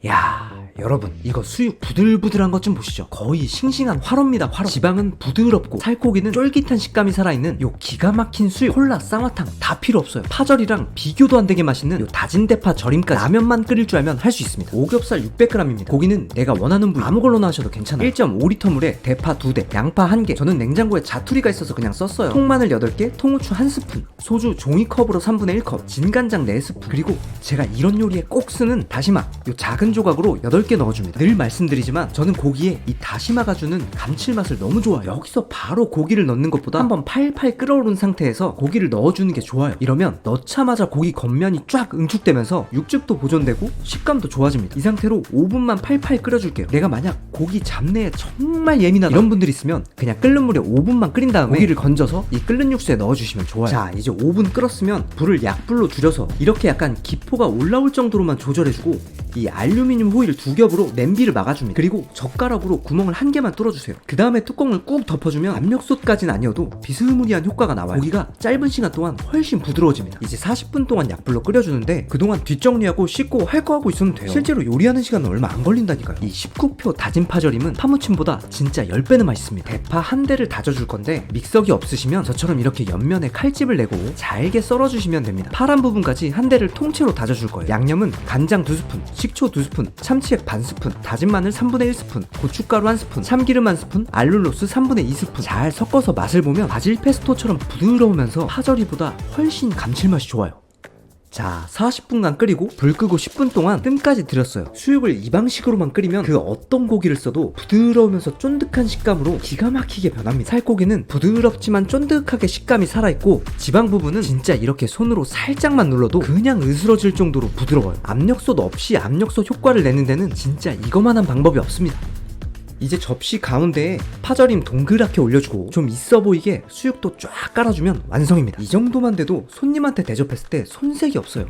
Yeah. 여러분 이거 수육 부들부들한 것 좀 보시죠. 거의 싱싱한 화로입니다 화로. 지방은 부드럽고 살코기는 쫄깃한 식감이 살아있는 요 기가 막힌 수육. 콜라 쌍화탕 다 필요 없어요. 파절이랑 비교도 안 되게 맛있는 요 다진 대파 절임까지. 라면만 끓일 줄 알면 할 수 있습니다. 오겹살 600g입니다. 고기는 내가 원하는 부위. 아무걸로나 하셔도 괜찮아요. 1.5리터 물에 대파 2대 양파 1개. 저는 냉장고에 자투리가 있어서 그냥 썼어요. 통마늘 8개 통후추 1스푼. 소주 종이컵으로 3분의 1컵. 진간장 4스푼. 그리고 제가 이런 요리에 꼭 쓰는 다시마. 요 작은 조각으로 8개 넣어줍니다. 늘 말씀드리지만 저는 고기에 이 다시마가 주는 감칠맛을 너무 좋아해요. 여기서 바로 고기를 넣는 것보다 한번 팔팔 끓어오른 상태에서 고기를 넣어주는 게 좋아요. 이러면 넣자마자 고기 겉면이 쫙 응축되면서 육즙도 보존되고 식감도 좋아집니다. 이 상태로 5분만 팔팔 끓여줄게요. 내가 만약 고기 잡내에 정말 예민하다 이런 분들 있으면 그냥 끓는 물에 5분만 끓인 다음에 고기를 건져서 이 끓는 육수에 넣어주시면 좋아요. 자 이제 5분 끓었으면 불을 약불로 줄여서 이렇게 약간 기포가 올라올 정도로만 조절해주고 이 알루미늄 호일 두 겹으로 냄비를 막아줍니다. 그리고 젓가락으로 구멍을 한 개만 뚫어주세요. 그 다음에 뚜껑을 꾹 덮어주면 압력솥까지는 아니어도 비스무리한 효과가 나와요. 고기가 짧은 시간 동안 훨씬 부드러워집니다. 이제 40분 동안 약불로 끓여주는데 그동안 뒷정리하고 씻고 할 거 하고 있으면 돼요. 실제로 요리하는 시간은 얼마 안 걸린다니까요. 이 19표 다진 파절임은 파무침보다 진짜 10배는 맛있습니다. 대파 한 대를 다져줄 건데 믹서기 없으시면 저처럼 이렇게 옆면에 칼집을 내고 잘게 썰어주시면 됩니다. 파란 부분까지 한 대를 통째로 다져줄 거예요. 양념은 간장 2스푼, 식초 2스푼, 참치액 반 스푼, 다진 마늘 3분의 1스푼, 고춧가루 1스푼, 참기름 1스푼, 알룰로스 3분의 2스푼 잘 섞어서 맛을 보면 바질 페스토처럼 부드러우면서 파절이보다 훨씬 감칠맛이 좋아요. 자, 40분간 끓이고 불 끄고 10분 동안 뜸까지 들였어요. 수육을 이 방식으로만 끓이면 그 어떤 고기를 써도 부드러우면서 쫀득한 식감으로 기가 막히게 변합니다. 살코기는 부드럽지만 쫀득하게 식감이 살아있고 지방 부분은 진짜 이렇게 손으로 살짝만 눌러도 그냥 으스러질 정도로 부드러워요. 압력솥 없이 압력솥 효과를 내는 데는 진짜 이거만한 방법이 없습니다. 이제 접시 가운데에 파절임 동그랗게 올려주고 좀 있어 보이게 수육도 쫙 깔아주면 완성입니다. 이 정도만 돼도 손님한테 대접했을 때 손색이 없어요.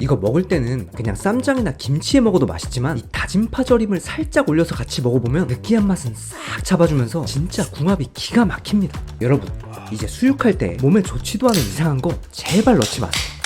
이거 먹을 때는 그냥 쌈장이나 김치에 먹어도 맛있지만 이 다진 파절임을 살짝 올려서 같이 먹어보면 느끼한 맛은 싹 잡아주면서 진짜 궁합이 기가 막힙니다. 여러분 이제 수육할 때 몸에 좋지도 않은 이상한 거 제발 넣지 마세요.